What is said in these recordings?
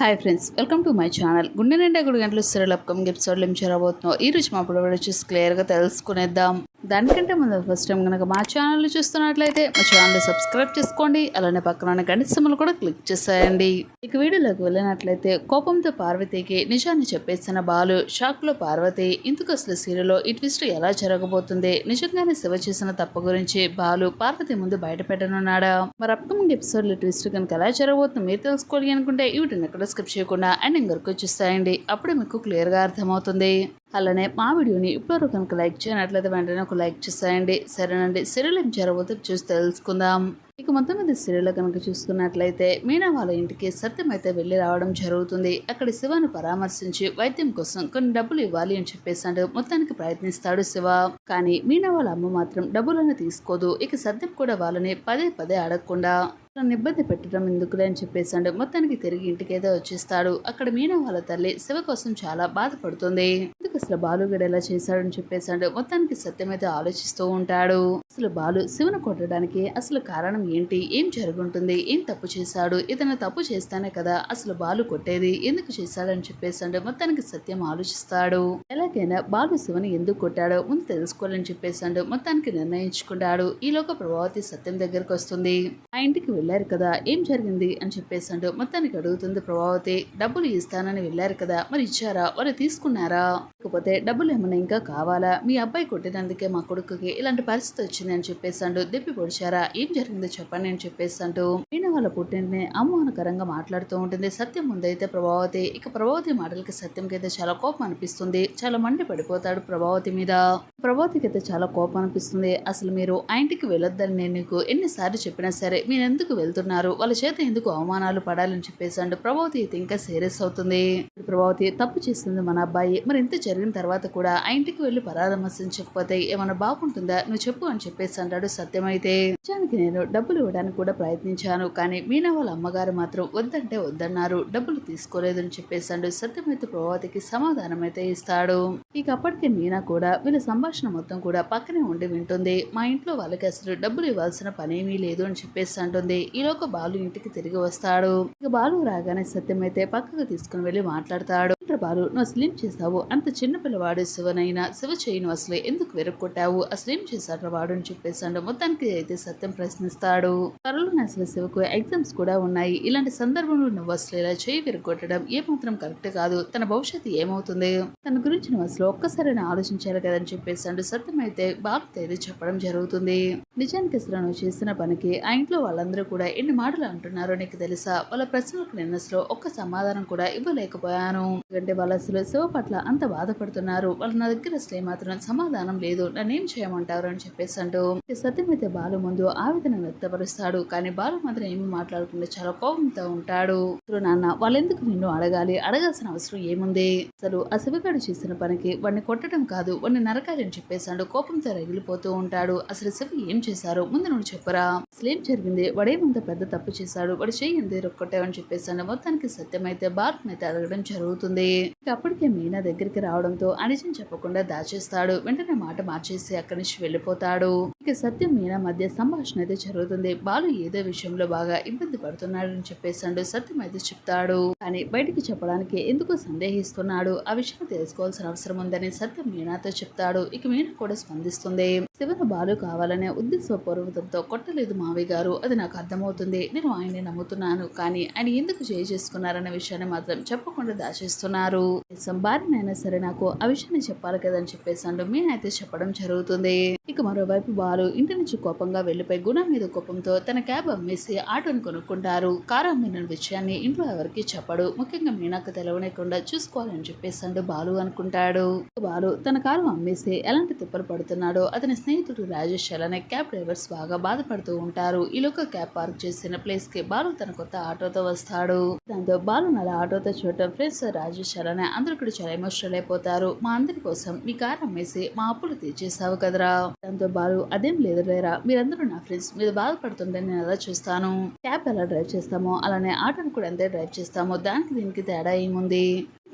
Hi friends welcome to my channel Gunde Ninda Gudi గంటలు serial upcoming ఎపిసోడ్లు ఏం చేరబోతున్నావు ఈ రోజు మా పొడవ వచ్చేసి క్లియర్గా తెలుసుకునేద్దాం. దానికంటే ముందు ఫస్ట్ టైం కనుక మా ఛానల్ చూస్తున్నట్లయితే మా ఛానల్ సబ్స్క్రైబ్ చేసుకోండి. అలానే పక్కన ఉన్న గణిత సమ్మలు కూడా క్లిక్ చేసేయండి. ఇక వీడియోలోకి వెళ్ళినట్లయితే కోపంతో పార్వతికి నిజాన్ని చెప్పేసిన బాలు షాక్లో పార్వతి ఇందుకు అసలు సీరియల్లో ఈ ట్విస్ట్ ఎలా జరగబోతుంది? నిజంగానే శివ చేసిన తప్పు గురించి బాలు పార్వతి ముందు బయట పెట్టనున్నాడా మరి అప్కమింగ్ ఎపిసోడ్లో ట్విస్ట్ కనుక ఎలా జరగబోతుంది మీరు తెలుసుకోవాలి అనుకుంటే ఈ వీడియోని ఎక్కడ స్కిప్ చేయకుండా అండ్ ఇంకొరకు చూస్తాయండి అప్పుడే మీకు క్లియర్గా అర్థమవుతుంది. అలానే మా వీడియోని ఇప్పటివరకు కనుక లైక్ చేయనట్లయితే వెంటనే ఒక లైక్ చేసేయండి. సరేనండి. సిరిలిం ఏం చూసి తెలుసుకుందాం. ఇక మొత్తం మీద సీరియల్ కనుక చూసుకున్నట్లయితే మీనా వాళ్ళ ఇంటికి సత్యం అయితే వెళ్ళి రావడం జరుగుతుంది. అక్కడ శివను పరామర్శించి వైద్యం కోసం కొన్ని డబ్బులు ఇవ్వాలి అని చెప్పేసి మొత్తానికి ప్రయత్నిస్తాడు శివ. కానీ మీనా వాళ్ళ అమ్మ మాత్రం డబ్బులను తీసుకోదు. ఇక సత్యం కూడా వాళ్ళని పదే పదే అడగకుండా తనను ఇబ్బంది పెట్టడం ఎందుకులే అని చెప్పేసాడు మొత్తానికి తిరిగి ఇంటికైతే వచ్చేస్తాడు. అక్కడ మీనా వాళ్ళ తల్లి శివ కోసం చాలా బాధపడుతుంది. ఎందుకు అసలు బాలుగడ ఎలా చేశాడని చెప్పేసాడు మొత్తానికి సత్యం అయితే ఆలోచిస్తూ ఉంటాడు. అసలు బాలు శివను కొట్టడానికి అసలు కారణం ఏంటి? ఏం జరుగుంటుంది? ఏం తప్పు చేశాడు? ఇతను తప్పు చేస్తానే కదా అసలు బాలు కొట్టేది? ఎందుకు చేశాడని చెప్పేసాడు మొత్తానికి సత్యం ఆలోచిస్తాడు. ఎలాగైనా బాలు శివని ఎందుకు కొట్టాడో ముందు తెలుసుకోవాలని చెప్పేసాడు మొత్తానికి నిర్ణయించుకుంటాడు. ఈలోగా ప్రభావతి సత్యం దగ్గరకు వస్తుంది. ఆ ఇంటికి వెళ్ళారు కదా ఏం జరిగింది? అని చెప్పేసాడు మొత్తానికి అడుగుతుంది ప్రభావతి. డబ్బులు ఇస్తానని వెళ్ళారు కదా మరి ఇచ్చారా? వారు తీసుకున్నారా? లేకపోతే డబ్బులు ఏమైనా ఇంకా కావాలా? మీ అబ్బాయి కొట్టినందుకే మా కొడుకుకి ఇలాంటి పరిస్థితి వచ్చింది అని చెప్పేసాడు దెప్పి పొడిచారా? ఏం జరిగిందో చెప్పండి అని చెప్పేసాడు మీనా వాళ్ళ పుట్టింటిని అవమానకరంగా మాట్లాడుతూ ఉంటుంది. సత్యం ముందైతే ప్రభావతి. ఇక ప్రభావతి మాటలకి సత్యంకి అయితే చాలా కోపం అనిపిస్తుంది. చాలా మండి పడిపోతాడు ప్రభావతి మీద. ప్రభావతికి అయితే చాలా కోపం అనిపిస్తుంది. అసలు మీరు ఆ ఇంటికి వెళ్ళొద్దని నేను నీకు ఎన్నిసార్లు చెప్పినా సరే మీరు ఎందుకు వెళ్తున్నారు? వాళ్ళ చేత ఎందుకు అవమానాలు పడాలని చెప్పేసాడు ప్రభావతి అయితే ఇంకా సీరియస్ అవుతుంది. ప్రభావతి తప్పు చేస్తుంది మన అబ్బాయి. మరి ఇంత జరిగిన తర్వాత కూడా ఆ ఇంటికి వెళ్ళి పరామర్శించకపోతే ఏమైనా బాగుంటుందా? నువ్వు చెప్పు అని చెప్పేసి అంటాడు సత్యమైతే. నిజానికి నేను డబ్బులు ఇవ్వడానికి కూడా ప్రయత్నించాను కానీ మీనా వాళ్ళ అమ్మగారు మాత్రం వద్దంటే వద్దన్నారు. డబ్బులు తీసుకోలేదని చెప్పేసాడు సత్యమైతే ప్రభావతికి సమాధానం అయితే ఇస్తాడు. ఇక అప్పటికే మీనా కూడా వీళ్ళ సంభాషణ మొత్తం కూడా పక్కనే ఉండి వింటుంది. మా ఇంట్లో వాళ్ళకి అసలు డబ్బులు ఇవ్వాల్సిన పనేమీ లేదు అని చెప్పేసి అంటుంది. ఈలోక బాలు ఇంటికి తిరిగి వస్తాడు. ఇక బాలు రాగానే సత్యమైతే పక్కకు తీసుకుని వెళ్ళి మాట్లాడతాడు. బాలు నువ్వు స్లిమ్ చేసావు? అంత చిన్న పిల్లవాడు శివనైనా శివ చేయను అసలు ఎందుకు వెరక్కొట్టావు? అసలు ఏం చేశాడు వాడు అని చెప్పేసాడు మొత్తానికి అయితే సత్యం ప్రశ్నిస్తాడు. త్వరలోనే అసలు శివకు ఎగ్జామ్స్ కూడా ఉన్నాయి. ఇలాంటి సందర్భంలో నువ్వు అసలు ఇలా చేయి విరగొట్టడం ఏమాత్రం కరెక్ట్ కాదు. తన భవిష్యత్తు ఏమవుతుంది? తన గురించి నువ్వు అసలు ఒక్కసారి ఆలోచించాలి కదని చెప్పేసాడు సత్యం అయితే బాబుతో ఏదో చెప్పడం జరుగుతుంది. నిజానికి అసలు నువ్వు చేసిన పనికి ఆ ఇంట్లో వాళ్ళందరూ కూడా ఎన్ని మాటలు అంటున్నారో నీకు తెలుసా? వాళ్ళ ప్రశ్నలకు నేను అసలు ఒక్క సమాధానం కూడా ఇవ్వలేకపోయాను. ఎందుకంటే వాళ్ళ అసలు శివ పట్ల అంత బాధపడుతున్నారు. వాళ్ళ నా దగ్గర అసలు ఏమాత్రం సమాధానం లేదు. నన్నేం చేయమంటారు అని చెప్పేసి అంటూ సత్యం అయితే బాలు ముందు ఆవేదన వ్యక్తపరుస్తాడు. కానీ బాలు మాత్రం ఏమి మాట్లాడకుండా చాలా కోపంతో ఉంటాడు. నాన్న వాళ్ళెందుకు నిన్ను అడగాలి? అడగాల్సిన అవసరం ఏముంది? అసలు ఆ శివగాడు చేసిన పనికి వాడిని కొట్టడం కాదు వాడిని నరకాలి అని చెప్పేసాడు కోపంతో రగిలిపోతూ ఉంటాడు. అసలు శివ ఏం చేశారు ముందు నువ్వు చెప్పరా. అసలు ఏం జరిగింది? వాడేమంత పెద్ద తప్పు చేశాడు? వాడు చేయండి రొక్కొట్టావని చెప్పేసాడు మొత్తానికి సత్యమైతే భారత్ని అయితే అడగడం జరుగుతుంది. అప్పటికే మీనా దగ్గరికి రావడంతో అనిజం చెప్పకుండా దాచేస్తాడు. వెంటనే మాట మార్చేసి అక్కడి నుంచి వెళ్ళిపోతాడు. ఇక సత్యం మీనా మధ్య సంభాషణ అయితే జరుగుతుంది. బాలు ఏదో విషయంలో బాగా ఇబ్బంది పడుతున్నాడని చెప్పేసాడు సత్యం అయితే చెప్తాడు. కానీ బయటికి చెప్పడానికి ఎందుకు సందేహిస్తున్నాడు. ఆ విషయం తెలుసుకోవాల్సిన అవసరం ఉందని సత్యం మీనాతో చెప్తాడు. ఇక మీనా కూడా స్పందిస్తుంది. శివన బాలు కావాలనే ఉద్దేశపూర్వకంతో కొట్టలేదు మావి గారు. అది నాకు అర్థమవుతుంది. నేను ఆయన్ని నమ్ముతున్నాను. కానీ ఆయన ఎందుకు చేయి చేసుకున్నారన్న విషయాన్ని మాత్రం చెప్పకుండా దాచేస్తున్నారు. భార్యనైనా సరే నాకు ఆ విషయాన్ని చెప్పాలి కదని చెప్పేసాడు మీనైతే చెప్పడం జరుగుతుంది. ఇక మరోవైపు బాలు ఇంటి నుంచి కోపంగా వెళ్ళిపోయి గుణ మీద కోపంతో తన క్యాబ్ అమ్మేసి ఆటోని కొనుక్కుంటారు. కారు అమ్మిన విషయాన్ని ఇంట్లో ఎవరికి చెప్పడు. ముఖ్యంగా మీనాకు తెలవనికుండా చూసుకోవాలని చెప్పేసాడు బాలు అనుకుంటాడు. బాలు తన కారు అమ్మేసి ఎలాంటి తిప్పలు పడుతున్నాడో అతని స్నేహితుడు రాజేష్ అలానే క్యాబ్ డ్రైవర్స్ బాగా బాధపడుతూ ఉంటారు. ఈలోక క్యాబ్ పార్క్ చేసిన ప్లేస్కి బాలు తన కొత్త ఆటోతో వస్తాడు. దాంతో బాలు అలా ఆటోతో చూడటం ఫ్రెండ్స్ రాజేష్ అలానే అందరూ కూడా చాలా ఎమోషనల్ అయిపోతారు. మా అందరి కోసం మీ కార్ అమ్మేసి మా అప్పులు తీర్చేసావు కదరా? దాంతో బాలు అదేం లేదు లేరా మీరందరూ నా ఫ్రెండ్స్ మీద బాధపడుతుంటే నేను ఎలా చూస్తాను? క్యాబ్ ఎలా డ్రైవ్ చేస్తామో అలానే ఆటోను కూడా అంతే డ్రైవ్ చేస్తామో దానికి దీనికి తేడా ఏముంది?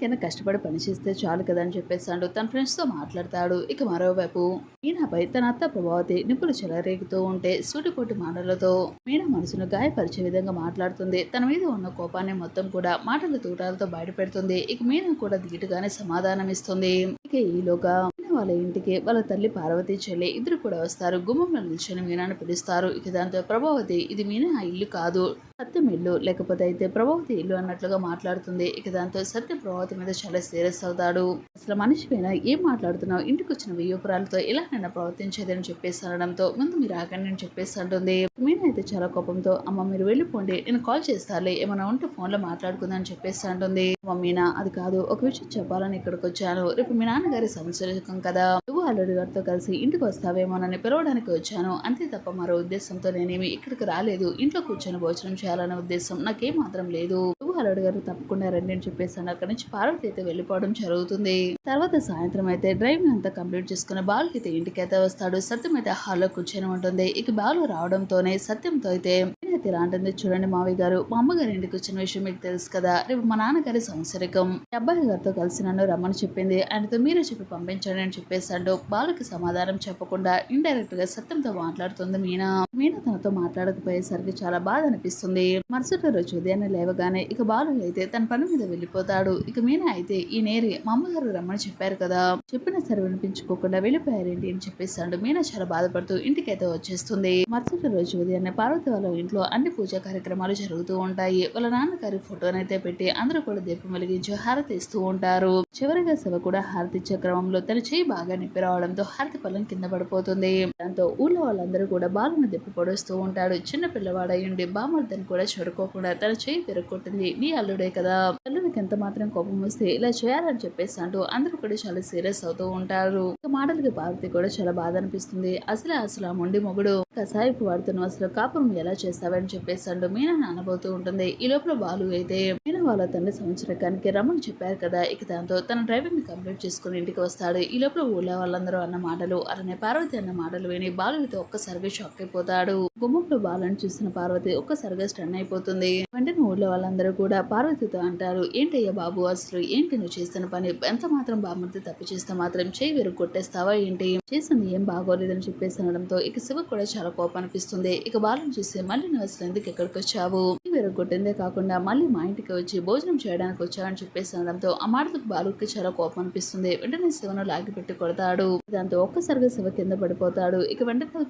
దేనికైనా కష్టపడి పనిచేస్తే చాలు కదా అని చెప్పేసాడు తన ఫ్రెండ్స్తో మాట్లాడతాడు. ఇక మరోవైపు మీనాపై తన అత్త ప్రభావతి నిప్పులు చెలరేగుతూ ఉంటే సూటిపోటి మాటలతో మీనా మనసును గాయపరిచే విధంగా మాట్లాడుతుంది. తన మీద ఉన్న కోపాన్ని మొత్తం కూడా మాటల తూటాలతో బయటపెడుతుంది. ఇక మీనా కూడా ధీటుగానే సమాధానం ఇస్తుంది ఇక ఈలోగా వాళ్ళ ఇంటికి వాళ్ళ తల్లి పార్వతి చెల్లి ఇద్దరు కూడా వస్తారు. గుమ్మంలో నిల్చొని మీనాను పిలుస్తారు. ఇక దాంతో ప్రభావతి ఇది మీనా ఇల్లు కాదు. సత్యం ఇల్లు లేకపోతే అయితే ప్రభావతి ఇల్లు అన్నట్లుగా మాట్లాడుతుంది. ఇక దాంతో సత్య ప్రభావతి మీద చాలా సీరియస్ అవుతాడు. అసలు మనిషి పైన ఏం మాట్లాడుతున్నావు? ఇంటికి వచ్చిన వెయ్యోపురాలతో ఇలా నన్ను ప్రవర్తించేదని చెప్పేసి అనడంతో ముందు మీరు ఆగండి అని చెప్పేసి అంటుంది. మీనా అయితే చాలా కోపంతో అమ్మ మీరు వెళ్ళిపోండి. నేను కాల్ చేస్తాలే. ఏమైనా ఉంటే ఫోన్లో మాట్లాడుకుందని చెప్పేసి అంటుంది. అమ్మ మీనా అది కాదు. ఒక విషయం చెప్పాలని ఇక్కడికి వచ్చాను రేపు మీ నాన్నగారి సంవత్సరం కదా. అల్లుడి గారితో కలిసి ఇంటికి వస్తావేమోనని పిలవడానికి వచ్చాను. అంతే తప్ప మరో ఉద్దేశంతో నేనేమి ఇక్కడికి రాలేదు. ఇంట్లో కూర్చొని భోజనం చేయాలనే ఉద్దేశం నాకేం మాత్రం లేదు. నువ్వు అల్లుడు గారు తప్పకుండా రండి అని చెప్పేసి అక్కడి నుంచి పార్వతి అయితే వెళ్ళిపోవడం జరుగుతుంది. తర్వాత సాయంత్రం అయితే డ్రైవింగ్ అంతా కంప్లీట్ చేసుకుని బాలు అయితే ఇంటికి అయితే వస్తాడు. సత్యం అయితే హాల్లో కూర్చొని ఉంటుంది. ఇక బాలు రావడంతోనే సత్యంతో అయితే అయితే ఇలా అంటుంది చూడండి మావి గారు. మా అమ్మగారి ఇంటికి వచ్చిన విషయం మీకు తెలుసు కదా. రేపు మా నాన్నగారి సంవత్సరికం. అబ్బాయి గారితో కలిసి నన్ను రమ్మని చెప్పింది. ఆయనతో మీరే చెప్పి పంపించండి అని చెప్పేశాడు. బాలకి సమాధానం చెప్పకుండా ఇండైరెక్ట్గా సత్యంతో మాట్లాడుతుంది మీనా. మీనా తనతో మాట్లాడకపోయేసరికి చాలా బాధ అనిపిస్తుంది. మరుసటి రోజు ఉదయాన్నే లేవగానే ఇక బాలు అయితే తన పని మీద వెళ్ళిపోతాడు. ఇక మీనా అయితే ఈ నేరి మా అమ్మగారు రమ్మని చెప్పారు కదా. చెప్పినా సరే వినిపించుకోకుండా వెళ్ళిపోయారేంటి అని చెప్పేశాడు. మీనా చాలా బాధపడుతూ ఇంటికైతే వచ్చేస్తుంది. మరుసటి రోజు ఉదయాన్నే పార్వతి వాళ్ళ ఇంట్లో అన్ని పూజా కార్యక్రమాలు జరుగుతూ ఉంటాయి. వాళ్ళ నాన్నగారి ఫోటోనైతే పెట్టి అందరూ కూడా దీపం వెలిగించి హారతి ఇస్తూ ఉంటారు. చివరిగా శివ కూడా హారతి ఇచ్చే క్రమంలో తన చేయి బాగా నిప్పి రావడంతో హారతి పొలం కింద పడిపోతుంది. దాంతో ఊళ్ళో వాళ్ళందరూ కూడా బాలను దెప్పి పొడుస్తూ ఉంటాడు చిన్న పిల్లవాడయ్యుండి బామర్దని కూడా చూడుకోకుండా తన చేయి పెరుక్కొట్టింది నీ అల్లుడే కదా. అల్లుడికి ఎంత మాత్రం కోపం వస్తే ఇలా చేయాలని చెప్పేసి అంటూ అందరూ కూడా చాలా సీరియస్ అవుతూ ఉంటారు. మాటలకి పార్వతి కూడా చాలా బాధ అనిపిస్తుంది. అసలే అసలు ఆ మొండి మొగుడు కషాయపు వాడుతున్న అసలు కాపురం ఎలా చేస్తావని చెప్పేసి అంటూ మీనా అనబోతూ ఉంటుంది. ఈ లోపల బాలు అయితే వాళ్ళ తండ్రి సంవత్సరకానికి రమ్మని చెప్పారు కదా ఇక దాంతో తన డ్రైవింగ్ని కంప్లీట్ చేసుకుని ఇంటికి వస్తాడు. ఈ లోపల ఊళ్ళో వాళ్ళందరూ అన్న మాటలు అలానే పార్వతి అన్న మాటలు విని బాలుడితో అయితే ఒక్కసారిగా షాక్ అయిపోతాడు. గుమ్మంలో బాలని చూసిన పార్వతి ఒక్కసారిగా స్టన్ అయిపోతుంది. వెంటనే ఊళ్ళో వాళ్ళందరూ కూడా పార్వతితో అంటారు ఏంటయ్యా బాబు అసలు ఏంటి నువ్వు చేస్తున్న పని? ఎంత మాత్రం బామర్తి తప్పు చేస్తే మాత్రం చేయి వెరుగు కొట్టేస్తావా ఏంటి? చేసింది ఏం బాగోలేదని చెప్పేసి అనడంతో ఇక శివ కూడా చాలా కోపం అనిపిస్తుంది. ఇక బాలను చూసి మళ్ళీ నువ్వు అసలు ఎందుకు ఎక్కడికి వచ్చావు? వేరే కొట్టిందే కాకుండా మళ్ళీ మా ఇంటికి వచ్చి భోజనం చేయడానికి వచ్చాడని చెప్పేసి అనడంతో ఆ మాటలకు బాలుకి చాలా కోపం అనిపిస్తుంది. వెంటనే శివను లాగిపెట్టి కొడతాడు. దాంతో ఒక్కసారిగా శివ కింద పడిపోతాడు. ఇక వెంటనే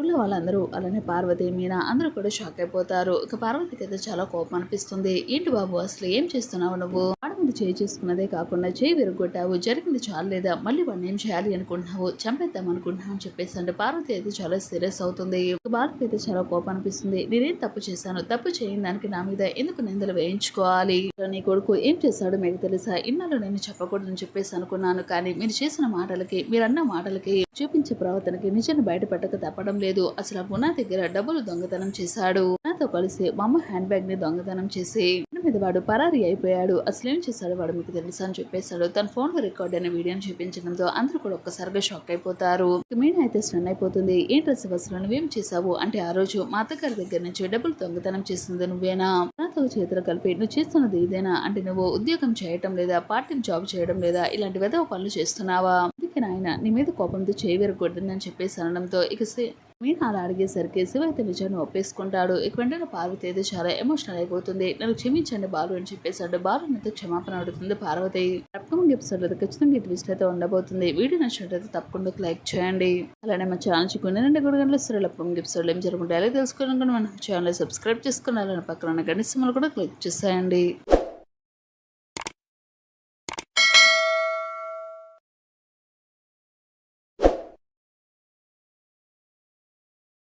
ఊళ్ళో వాళ్ళందరూ అలానే పార్వతి మీనా అందరూ కూడా షాక్ అయిపోతారు. ఇక పార్వతికి అయితే చాలా కోపం అనిపిస్తుంది. ఏంటి బాబు అసలు ఏం చేస్తున్నావు నువ్వు? చేసుకున్నదే కాకుండా చేయి విరగొట్టావు. జరిగింది చాలు లేదా మళ్ళీ వాడిని ఏం చేయాలి అనుకుంటున్నావు? చంపేద్దాం అనుకుంటున్నావు అని చెప్పేసి అంటే పార్వతి అయితే చాలా సీరియస్ అవుతుంది. ఇక అయితే చాలా కోపం అనిపిస్తుంది. నేనేం తప్పు చేశాను? తప్పు చేయని దానికి నా మీద ఎందుకు నిందలు వేయించుకోవాలి? నీ కొడుకు ఏం చేశాడు మీకు తెలుసా? ఇన్నాళ్ళు నేను చెప్పకూడదని చెప్పేసి అనుకున్నాను. కానీ మీరు చేసిన మాటలకి మీరు అన్న మాటలకి చూపించే ప్రవర్తనకి నిజాన్ని బయటపెట్టక తప్పడం లేదు. అసలు ఆ దగ్గర డబ్బులు దొంగతనం చేశాడు. నాతో కలిసి మా అమ్మ హ్యాండ్ బ్యాగ్ని దొంగతనం చేసి మీద వాడు పరారీ అయిపోయాడు. అసలు ఏం చేశాడు వాడు మీకు తెలుసా అని చెప్పేశాడు. తన ఫోన్లో రికార్డ్ అయిన వీడియోని చూపించడంతో అందరూ కూడా ఒక్కసారిగా షాక్ అయిపోతారు. మీనా అయితే స్టన్ అయిపోతుంది. ఏంటి అసలు నువ్వేం చేశావు? అంటే ఆ రోజు మా అత్తగారి దగ్గర నుంచి డబ్బులు దొంగతనం చేసింది నువ్వేనా? నాతో చేతులు కలిపి నువ్వు చేస్తున్నది ఇదేనా? అంటే నువ్వు ఉద్యోగం చేయటం లేదా పార్ట్ టైం జాబ్ చేయడం లేదా ఇలాంటి వెదవ పనులు చేస్తున్నావా? అందుకే నాయన నీ మీద కోపంతో చేయవేరకూడదని చెప్పేసి అనడంతో ఇక సి- అలా అడిగేసరికి శివ అయితే నిజాన్ని ఒప్పేసుకుంటాడు. ఇక వెంటనే పార్వతి అయితే చాలా ఎమోషనల్ అయిపోతుంది. నన్ను క్షమించండి బాలు అని చెప్పేసాడు బాలు అయితే క్షమాపణ అడుగుతుంది పార్వతి. అప్కమింగ్ ఎపిసోడ్ అయితే ఖచ్చితంగా ట్విస్ట్ అయితే ఉండబోతుంది. వీడియో నచ్చినట్లయితే తప్పకుండా లైక్ చేయండి. అలానే మా ఛానల్ చూడండి రెండు గుడి గంటల సరే అప్కమింగ్ ఎపిసోడ్ ఏం జరుగుతుంటే అలాగే తెలుసుకోవాలనుకుని మన ఛానల్ సబ్స్క్రైబ్ చేసుకుని అలానే పక్కన ఉన్న గణిత కూడా క్లిక్ చేసేయండి.